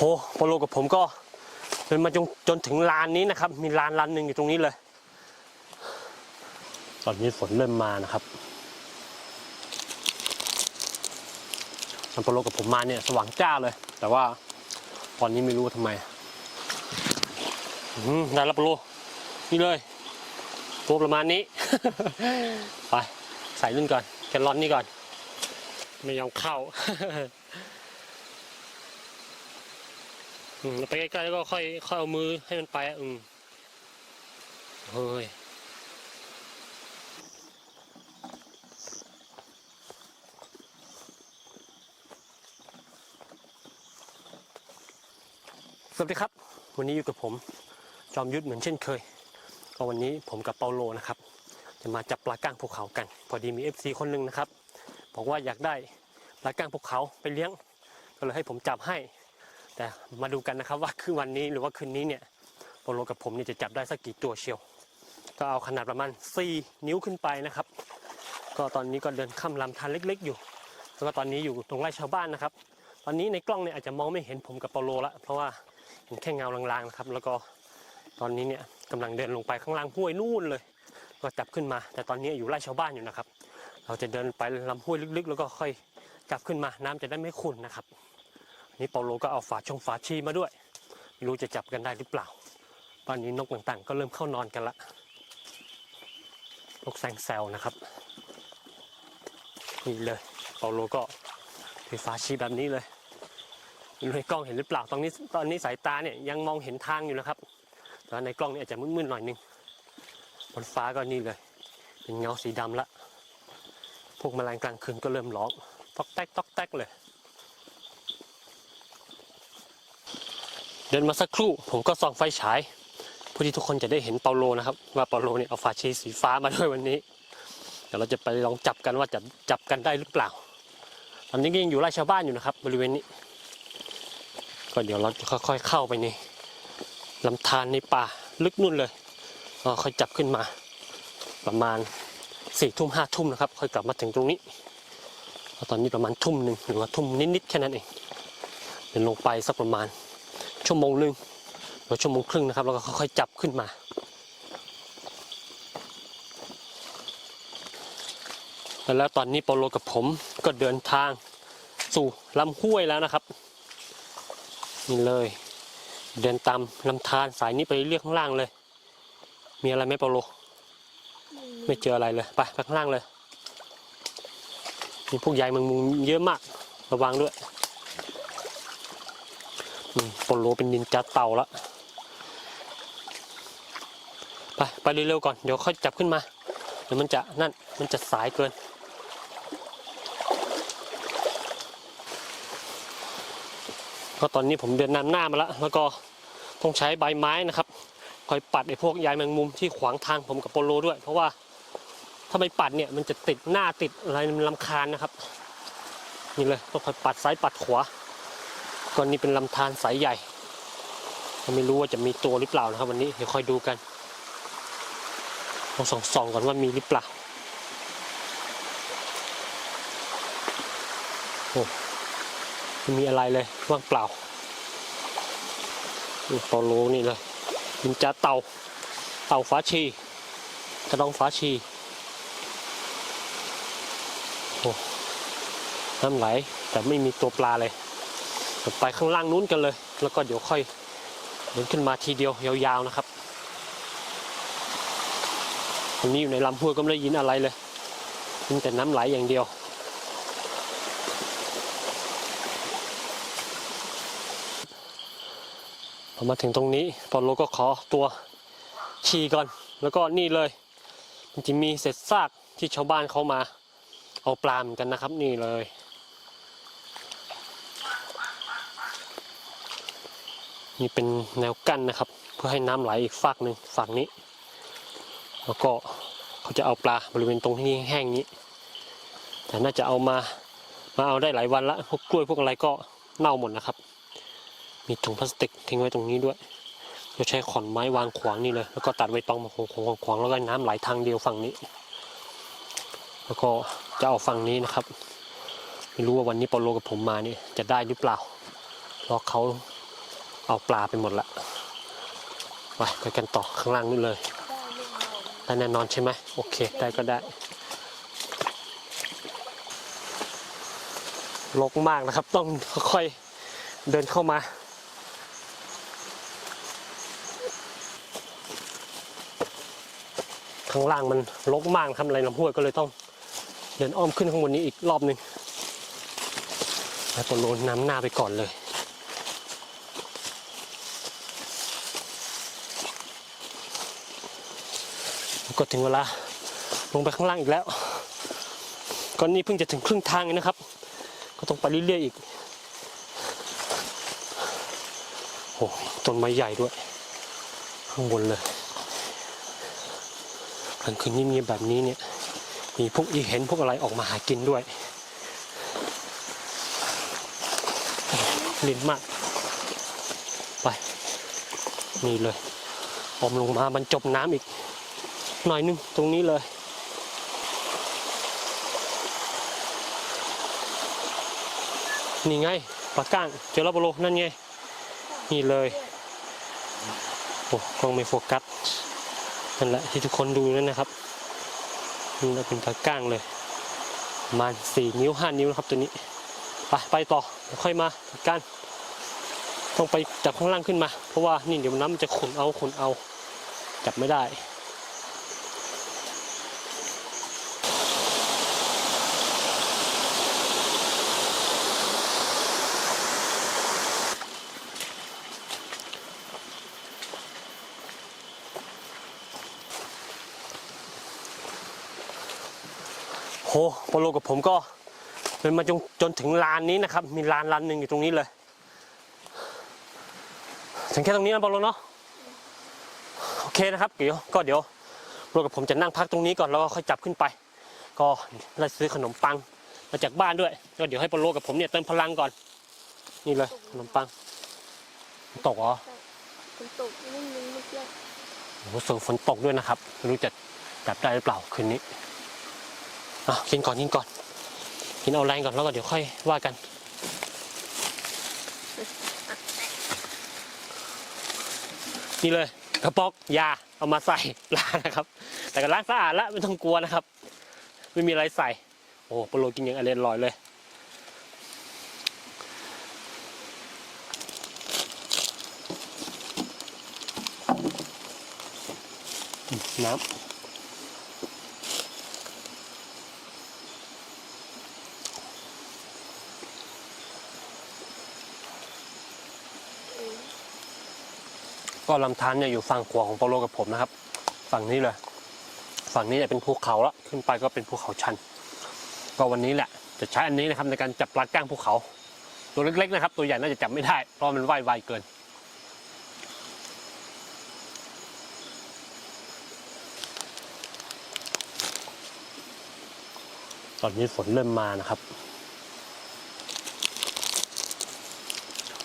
โหโปโลกับผมก็เดินมาจนจนถึงลานนี้นะครับ มีลานลานหนึ่งอยู่ตรงนี้เลย ตอนนี้ฝนเริ่มมานะครับตอนโปโลกับผมมาเนี่ยสว่างจ้าเลย แต่ว่าตอนนี้ไม่รู้ว่าทำไมอื้อได้ล้วโปโลนี่เลยตัวประมาณนี้ ไป ใส่รุ่นก่อนแกลลอนนี่ก่อน ไม่ยอมเข้า อืมแล้ว ไปใกล้ๆแล้วก็ค่อยค่อยเอามือให้มันไปอืมเฮ้ยสวัสดีครับ วันนี้อยู่กับผมจอมยุทธเหมือนเช่นเคย ก็วันนี้ผมกับเปาโลนะครับ จะมาจับปลาก้างภูเขากัน พอดีมี FC คนหนึ่งนะครับ บอกว่าอยากได้ปลาก้างภูเขาไปเลี้ยง ก็เลยให้ผมจับให้ แต่มาดูกันนะครับว่าคือวันนี้หรือว่าคืนนี้เนี่ยเปโลกับผมเนี่ยจะจับได้สักกี่ตัวเชียว ก็เอาขนาดประมาณ 4 นิ้วขึ้นไปนะครับ ก็ตอนนี้ก็เดินข้ามลำธารเล็ก ๆ อยู่ แล้วก็ตอนนี้อยู่ตรงไร่ชาวบ้านนะครับ ตอนนี้ในกล้องเนี่ยอาจจะมองไม่เห็นผมกับเปโลละเพราะว่าเห็นแค่เงาลางๆนะครับ แล้วก็ตอนนี้เนี่ยกำลังเดินลงไปข้างล่างห้วยนู่นเลย ก็จับขึ้นมา แต่ตอนนี้อยู่ไร่ชาวบ้านอยู่นะครับ เราจะเดินไปลำห้วยลึกๆ แล้วก็ค่อยจับขึ้นมาน้ำจะได้ไม่ขุ่นนะครับ นี่เปาโลก็เอาฝาชงฝาชีมาด้วยไม่รู้จะจับกันได้หรือเปล่าตอนนี้นกต่างๆ ก็เริ่มเข้านอนกันละนกแซงแซวนะครับนี่เลยเปาโลก็ถือฝาชีแบบนี้เลยในกล้องเห็นหรือเปล่าตอนนี้ตอนนี้สายตาเนี่ยยังมองเห็นทางอยู่นะครับ แต่ในกล้องเนี่ยอาจจะมืดๆหน่อยนึงบนฟ้าก็นี่เลย เป็นเงาสีดำละพวกแมลงกลางคืนก็เริ่มร้องตอกแตกตอกแตกเลย เดินมาสักครู่ผมก็ส่องไฟฉายเพื่อที่ทุกคนจะได้เห็นเปาโลนะครับ ว่าเปาโลเนี่ยเอาฝาชีสีฟ้ามาด้วยวันนี้ เดี๋ยวเราจะไปลองจับกันว่าจะจับกันได้หรือเปล่า ตอนนี้ก็ยังอยู่ไร่ชาวบ้านอยู่นะครับ บริเวณนี้ ก็เดี๋ยวเราจะค่อยๆเข้าไปในลำธารในป่าลึกนู่นเลยก็ค่อยจับขึ้นมา ประมาณสี่ทุ่มห้าทุ่มนะครับ ค่อยกลับมาถึงตรงนี้ตอนนี้ประมาณทุ่มหนึ่งหรือว่าทุ่มนิดๆแค่นั้นเองเดินลงไปสักประมาณ ชั่วโมงหนึ่งหรือชั่วโมงครึ่งนะครับ แล้วก็ค่อยๆจับขึ้นมา แล้วตอนนี้ปาโลกับผมก็เดินทางสู่ลำห้วยแล้วนะครับนี่เลย เดินตามลำธารสายนี้ไปเรียกข้างล่างเลย มีอะไรไหมเปาโล ไม่เจออะไรเลยไปไปข้างล่างเลยมีพวกใยแมงมุมเยอะมากระวังด้วย ปาโลเป็นนินจาเต่าละไปไปเร็วๆก่อนเดี๋ยวค่อยจับขึ้นมาเดี๋ยวมันจะนั่นมันจะสายเกินก็ตอนนี้ผมเดินนำหน้ามาแล้วแล้วก็ต้องใช้ใบไม้นะครับคอยปัดไอ้พวกใยแมงมุมที่ขวางทางผมกับโปโลด้วย เพราะว่าถ้าไม่ปัดเนี่ยมันจะติดหน้าติดอะไรมันลำคาญนะครับนี่เลยต้องคอยปัดซ้ายปัดขวา ก่อนนี้เป็นลำธารสายใหญ่ไม่รู้ว่าจะมีตัวหรือเปล่านะครับ วันนี้เดี๋ยวคอยดูกันลองส่องส่องๆก่อนว่ามีหรือเปล่าโอ้ไม่มีอะไรเลยว่างเปล่านี่โลนี่เลยนินจาเต่าเต่าฟ้าชีกระดองฟ้าชีโอ้น้ำไหลแต่ไม่มีตัวปลาเลย ไปข้างล่างนู้นกันเลย แล้วก็เดี๋ยวค่อยเดินขึ้นมาทีเดียวยาวๆนะครับตรงนี้อยู่ในลำห้วยก็ไม่ได้ยินอะไรเลยยินแต่น้ำไหลอย่างเดียวพอมาถึงตรงนี้ปอโลก็ขอตัวฉี่ก่อน แล้วก็นี่เลย มันจะมีเศษซากที่ชาวบ้านเขามา เอาปลาเหมือนกันนะครับ นี่เลย นี่เป็นแนวกั้นนะครับ เพื่อให้น้ำไหลอีกฝากหนึ่งฝั่งนี้ แล้วก็เขาจะเอาปลาบริเวณตรงที่แห้งนี้ แต่น่าจะเอามามาเอาได้หลายวันละพวกกล้วยพวกอะไรก็เน่าหมดนะครับ มีถุงพลาสติกทิ้งไว้ตรงนี้ด้วยเราใช้ขอนไม้วางขวางนี่เลย แล้วก็ตัดใบตองมาขวางขวางขวางแล้วก็น้ำไหลทางเดียวฝั่งนี้ แล้วก็จะเอาฝั่งนี้นะครับ ไม่รู้ว่าวันนี้เปาโลกับผมมานี่จะได้หรือเปล่าเพราะเขา เอาปลาไปหมดละไปไปกันต่อข้างล่างนู่นเลยได้แน่นอนใช่ไหมโอเค ได้ก็ได้ลกมากนะครับ ต้องค่อยๆเดินเข้ามาข้างล่างมันลกมากนะครับไรลำห้วยก็เลยต้องเดินอ้อมขึ้นข้างบนนี้อีกรอบหนึ่งแล้วก็โรนน้ำหน้าไปก่อนเลย ก็ถึงเวลาลงไปข้างล่างอีกแล้วก่อนนี้เพิ่งจะถึงครึ่งทางเองนะครับ ก็ต้องไปเรื่อยๆอีกโอ้ต้นไม้ใหญ่ด้วย ข้างบนเลยกลางคืนเงียบๆแบบนี้เนี่ย มีพวกอีเห็นพวกอะไรออกมาหากินด้วยลินมาก ไป นี่เลยออมลงมาบรรจบน้ำอีก หน่อยนึงตรงนี้เลยนี่ไงปลาก้างเจอแล้วปลาโลนั่นไง นี่เลยโอ้กล้องไม่โฟกัสนั่นแหละที่ทุกคนดูนั่นนะครับนี่เราเป็นปลาก้างเลยมาณสี่นิ้วห้านิ้วนะครับตัวนี้ไปไปต่อค่อยมาจัดการต้องไปจับข้างล่างขึ้นมา เพราะว่านี่เดี๋ยวน้ำมันจะขุนเอาขุนเอา จับไม่ได้ โหโปโลกับผมก็เดินมาจนจนถึงลานนี้นะครับ มีลานลานหนึ่งอยู่ตรงนี้เลย ถึงแค่ตรงนี้นะโปโลเนาะโอเคนะครับเดี๋ยวก็เดี๋ยวโปโลกับผมจะนั่งพักตรงนี้ก่อนแล้วก็ค่อยจับขึ้นไป ก็ได้ซื้อขนมปังมาจากบ้านด้วย ก็เดี๋ยวให้โปโลกับผมเนี่ยเติมพลังก่อน นี่เลยขนมปังตกเหรอฝนตกนิ่งนึงเมื่อกี้โอ้โหเสือฝนตกด้วยนะครับไม่รู้จะจับได้หรือเปล่าคืนนี้ อะกินก่อนกินก่อน กินเอาแรงก่อนแล้วก็เดี๋ยวค่อยว่ากัน นี่เลยกระป๋อกยาเอามาใส่ล้างนะครับ แต่ก็ล้างสะอาดแล้วไม่ต้องกลัวนะครับ ไม่มีอะไรใส่ โอ้โหโปโลกินอย่างอร่อยลอยเลยน้ำ ก็ลำธารเนี่ยอยู่ฝั่งขวาของปโลกับผมนะครับ ฝั่งนี้เลย ฝั่งนี้จะเป็นภูเขาละขึ้นไปก็เป็นภูเขาชัน ก็วันนี้แหละจะใช้อันนี้นะครับในการจับปลาก้างภูเขา ตัวเล็กๆนะครับ ตัวใหญ่น่าจะจับไม่ได้ เพราะมันว่ายไวเกินตอนนี้ฝนเริ่มมานะครับ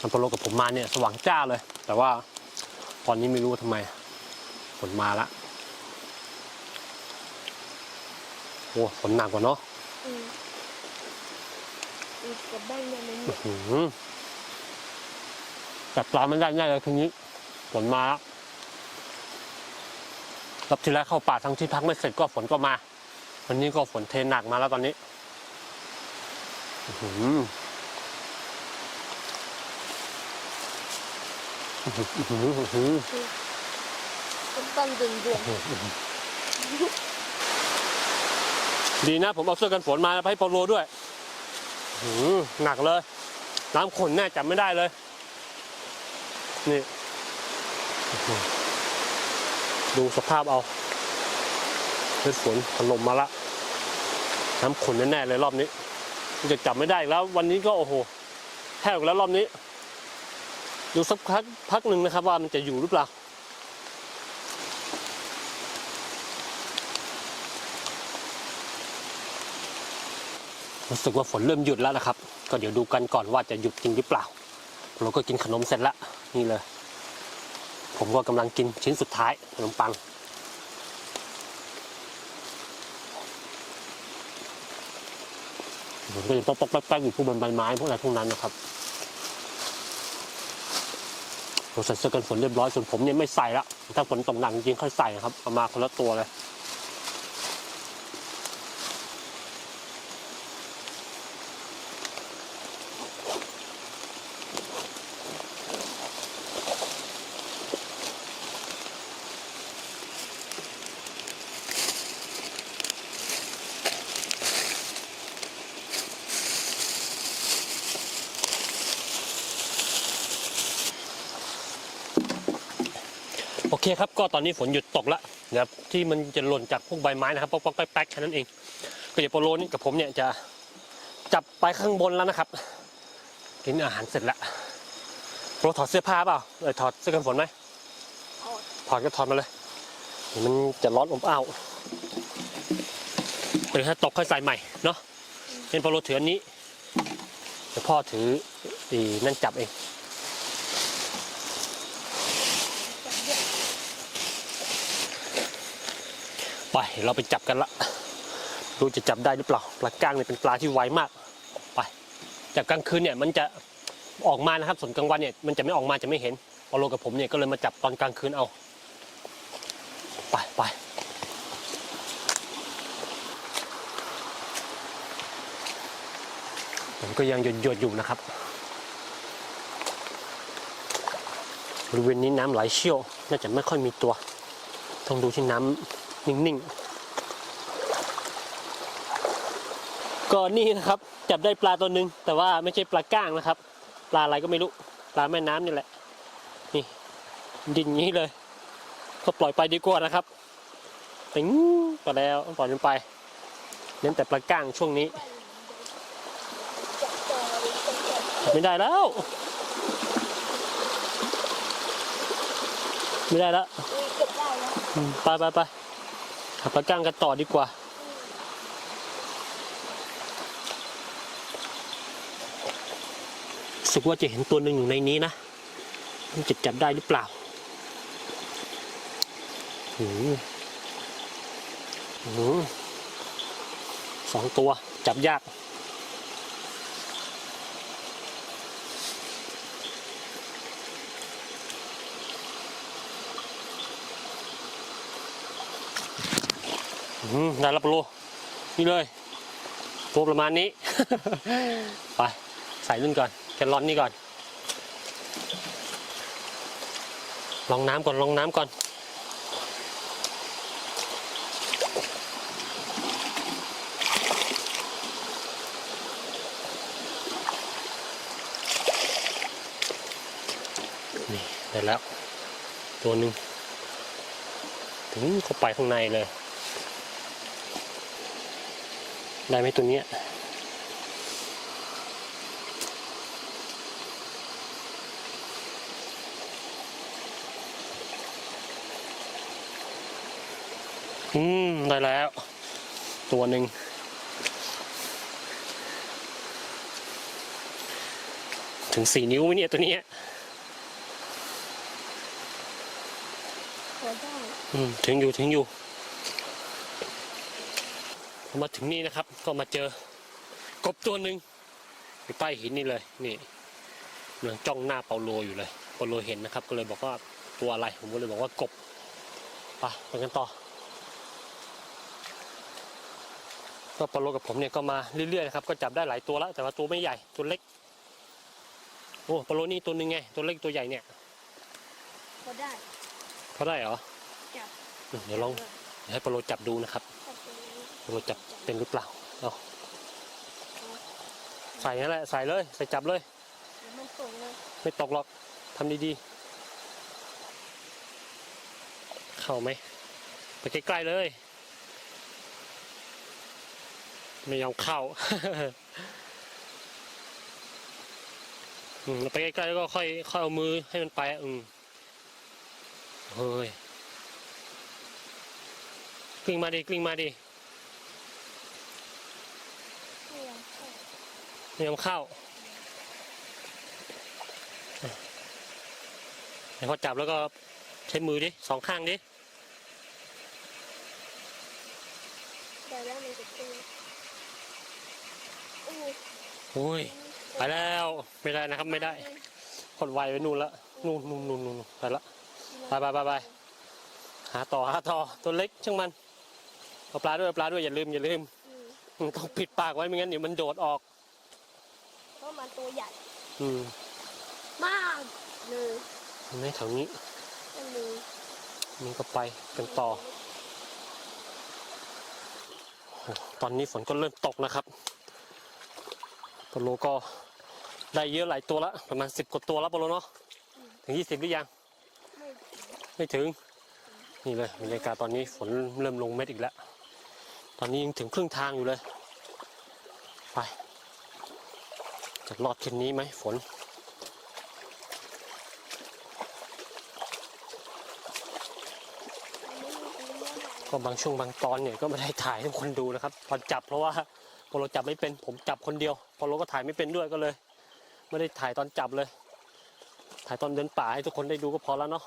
อันโปโลกับผมมาเนี่ยสว่างจ้าเลย แต่ว่า อนนี้ไม่รู้ว่าทำไมฝนมาละโอ้ฝนหนักกว่าเนาะอืมอีกกับบ้านเนี่ยมันอื้อหือจับปลาไม่ได้แน่เลยทีนี้ฝนมาแล้วรอบที่แล้วเข้าป่าทั้งที่พักไม่เสร็จก็ฝนก็มา วันนี้ก็ฝนเทหนักมาแล้วตอนนี้ อื้ อหืออื้อหืออื้อหืออื้อหือต้นต้นดึงดวงดีนะ ผมเอาเสื้อกันฝนมาแล้วให้โปโลด้วยหือหนักเลย น้ำขนแน่จับไม่ได้เลย นี่อื้อหือดูสภาพเอาเลือดฝนถล่มมาละ น้ำขนแน่ๆเลยรอบนี้จะจับไม่ได้อีกแล้ว วันนี้ก็โอ้โหแห้วอีกแล้วรอบนี้ ดูสักพักพักหนึ่งนะครับว่ามันจะอยู่หรือเปล่า รู้สึกว่าฝนเริ่มหยุดแล้วนะครับ ก็เดี๋ยวดูกันก่อนว่าจะหยุดจริงหรือเปล่า เราก็กินขนมเสร็จแล้วนี่เลย ผมก็กำลังกินชิ้นสุดท้ายขนมปังผมก็ยังป๊อกป๊อกแป๊กๆอยู่พวกบนใบไม้พวกอะไรพวกนั้นนะครับ ผมใส่เสื้อกันฝนเรียบร้อยส่วนผมเนี่ยไม่ใส่ละถ้าฝนตกหนักจริงๆค่อยใส่ครับเอามาคนละตัวเลย คครับก็ตอนนี้ฝนหยุดตกแล้วนะครับที่มันจะหล่นจากพวกใบไม้นะครับป๊อกป๊อกแป๊กแป๊กแค่นั้นเองก็เดี๋ยวโปโลนี่กับผมเนี่ยจะจับไปข้างบนแล้วนะครับ กินอาหารเสร็จแล้วโปรถอดเสื้อผ้าเปล่าเออถอดเสื้อกันฝนไหมถอดก็ถอดมาเลยมันจะร้อนอบอ้าวเดี๋ยวถ้าตกค่อยใส่ใหม่เนาะเป็นโปโลถืออันนี้เดี๋ยวพ่อถืออีนั่นจับเอง จับเยอะ ไปเราไปจับกันละดูจะจับได้หรือเปล่าปลาก้างเนี่ยเป็นปลาที่ไวมากไปจับกลางคืนเนี่ยมันจะออกมานะครับ ส่วนกลางวันเนี่ยมันจะไม่ออกมาจะไม่เห็นพอโลกับผมเนี่ยก็เลยมาจับตอนกลางคืนเอา ไปไปมันก็ยังหยดหยดอยู่นะครับบริเวณนี้น้ำไหลเชี่ยว น่าจะไม่ค่อยมีตัว ต้องดูที่น้ำ นิ่งๆก็นี่นะครับ จับได้ปลาตัวหนึ่งแต่ว่าไม่ใช่ปลาก้างนะครับ ปลาอะไรก็ไม่รู้ ปลาแม่น้ำนี่แหละ นี่ดิ่งนี้เลย ก็ปล่อยไปดีกว่านะครับติ๋งไปแล้วปล่อยมันไปเน้นแต่ปลาก้างช่วงนี้จับไม่ได้แล้วไม่ได้แล้วไปไปไป หาปลาก้างกันต่อดีกว่า สึกว่าจะเห็นตัวหนึ่งอยู่ในนี้นะมันจะจับได้หรือเปล่าหืมหืมสองตัวจับยาก ได้แล้วปะโลนี่เลยตัวประมาณนี้ ไป ใส่นุ่นก่อนแกลลอนนี่ก่อน ลองน้ำก่อน ลองน้ำก่อน นี่ ได้แล้ว ตัวหนึ่งถึงเข้าไปข้างในเลย ได้ไหมตัวเนี้ยอืม ได้แล้ว ตัวหนึ่งถึงสี่นิ้วไหมเนี่ยตัวเนี้ยพอได้อืมถึงอยู่ถึงอยู่ มาถึงนี่นะครับ ก็มาเจอกบตัวหนึ่งอยู่ใต้หินนี่เลยนี่กำลังจ้องหน้าเปาโลอยู่เลยเปาโลเห็นนะครับ ก็เลยบอกว่าตัวอะไรผมก็เลยบอกว่ากบไปไปกันต่อก็เปาโลกับผมเนี่ยก็มาเรื่อยๆนะครับก็จับได้หลายตัวแล้วแต่ว่าตัวไม่ใหญ่ตัวเล็กโอ้เปาโลนี่ตัวหนึ่งไงตัวเล็กตัวใหญ่เนี่ยพอได้เขาได้เหรอจับอืมเดี๋ยวลองเดี๋ยวให้เปาโลจับดูนะครับ จับตรงนี้เปาโลจับเป็นหรือเปล่าเอาใส่นั่นแหละใส่เลย ใส่จับเลยเดี๋ยวมันตกเลยไม่ตกหรอกทำดีๆ เข้าไหมไปใกล้ๆเลย ไม่ยอมเข้าอืมเราไปใกล้ๆแล้วก็ค่อยค่อยเอามือให้มันไปอะอืมเฮ้ยกลิ้งมาดิกลิ้งมาดิ ไม่ยอมเข้า ไม่ยมเข้าเดี๋ยวพอจับแล้วก็ใช้มือดิสองข้างดิแต่แล้วมันจะตีอู้โอ้ยไปแล้วไม่ได้นะครับไม่ได้คนไวไปนู่นแล้วนู่นนู่นนู่นนู่นไปละไปไปไปไปหาต่อหาต่อตัวเล็กช่างมันเอาปลาด้วยปลาด้วยอย่าลืมอย่าลืมมอืมต้องปิดปากไว้ไม่งั้นเดี๋ยวมันโดดออก มันตัวใหญ่ อืมมากเลยเห็นไหมแถวนี้นั่นเลยนี่ก็ไปกันต่อโอ้ตอนนี้ฝนก็เริ่มตกนะครับปลาโลก็ได้เยอะหลายตัวละประมาณสิบกว่าตัวแล้วปลาโลเนาะถึงยี่สิบหรือยังไม่ถึงไม่ถึง นี่เลยบรรยากาศตอนนี้ฝนเริ่มลงเม็ดอีกแล้ว ตอนนี้ยังถึงครึ่งทางอยู่เลย ไป จะรอดคืนนี้ไหมฝน ก็บางช่วงบางตอนเนี่ยก็ไม่ได้ถ่ายให้คนดูนะครับ ตอนจับเพราะว่าพอเราจับไม่เป็นผมจับคนเดียว พอเราก็ถ่ายไม่เป็นด้วยก็เลย ไม่ได้ถ่ายตอนจับเลย ถ่ายตอนเดินป่าให้ทุกคนได้ดูก็พอแล้วเนาะ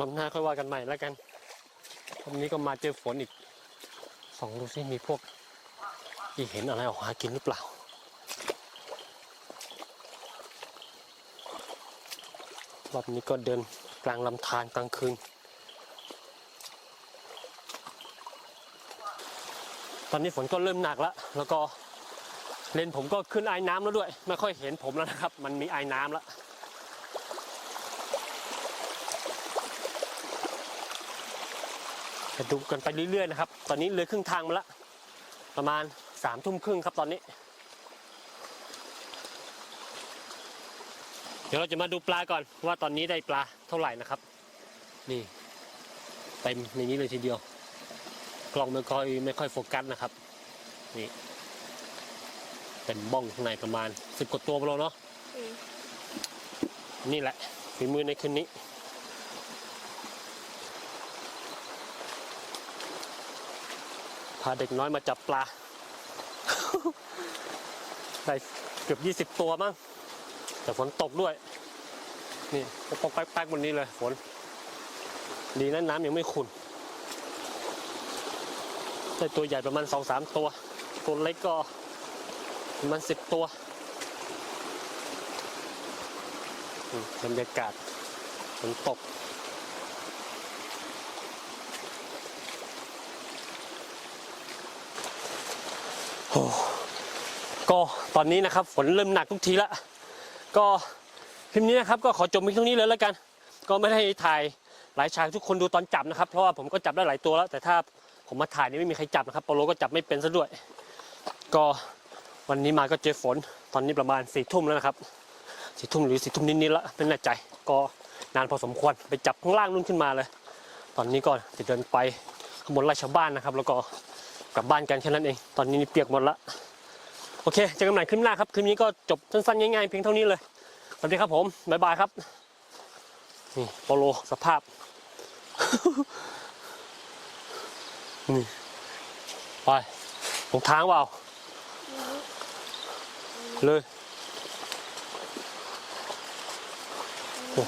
ลำหน้าค่อยว่ากันใหม่แล้วกันวันนี้ก็มาเจอฝนอีกสองดูซิมีพวกที่เห็นอะไรออกหากินหรือเปล่า รอบนี้ก็เดินกลางลำธารกลางคืน ตอนนี้ฝนก็เริ่มหนักแล้ว แล้วก็เลนผมก็ขึ้นไอ้น้ำแล้วด้วย ไม่ค่อยเห็นผมแล้วนะครับ มันมีไอ้น้ำแล้วดูกันไปเรื่อยๆนะครับ ตอนนี้เลือครึ่งทางมาละประมาณสามทุ่มครึ่งครับตอนนี้ เดี๋ยวเราจะมาดูปลาก่อนว่าตอนนี้ได้ปลาเท่าไหร่นะครับ นี่เต็มในนี้เลยทีเดียว กล้องไม่ค่อยไม่ค่อยโฟกัสนะครับ นี่เต็มบ้องข้างในประมาณสิบกว่าตัวไปแล้วเนาะอืมนี่แหละฝีมือในคืนนี้พาเด็กน้อยมาจับปลาได้เกือบยี่สิบ20 ตัวมั้งแต่ฝนตกด้วย นี่กๆแป๊กๆบนนี้เลยฝน ดีนะน้ำยังไม่ขุ่นได้ตัวใหญ่ประมาณสองสามตัว ตัวเล็กก็ประมาณสิบตัวบรรยากาศฝนตกโอ้ก็ตอนนี้นะครับฝนเริ่มหนักทุกทีละก็ คลิปนี้นะครับก็ขอจบเพียงเท่านี้เลยแล้วกัน ก็ไม่ได้ถ่ายหลายฉากทุกคนดูตอนจับนะครับ เพราะว่าผมก็จับได้หลายตัวแล้ว แต่ถ้าผมมาถ่ายนี่ไม่มีใครจับนะครับโปโลก็จับไม่เป็นซะด้วย ก็วันนี้มาก็เจอฝน ตอนนี้ประมาณสี่ทุ่มแล้วนะครับสี่ทุ่มหรือสี่ทุ่มนิดๆละไม่แน่ใจ ก็นานพอสมควรไปจับข้างล่างนู่นขึ้นมาเลย ตอนนี้ก็จะเดินไปข้างบนไร่ชาวบ้านนะครับ แล้วก็กลับบ้านกันแค่นั้นเอง ตอนนี้เปียกหมดละ โอเคเจอกันใหม่คลิปหน้าครับ คลิปนี้ก็จบสั้นๆง่ายๆเพียงเท่านี้เลย สวัสดีครับผมบ๊ายบายครับ นี่โปโลสภาพ นี่ไปลงทางเปล่า เลยนี่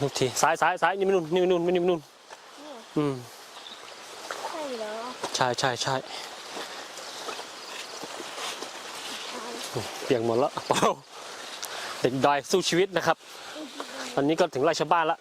ทุกทีซ้ายซ้ายซ้ายนี่ไม่นู่นนี่ไม่นู่นไม่นี่ไม่นู่นเนี่ยอืมใช่เหรอใช่ใช่ใช่ใช่เปียกหมดแล้วเปล่า เด็กดอยสู้ชีวิตนะครับ ตอนนี้ก็ถึงไร่ชาวบ้านละ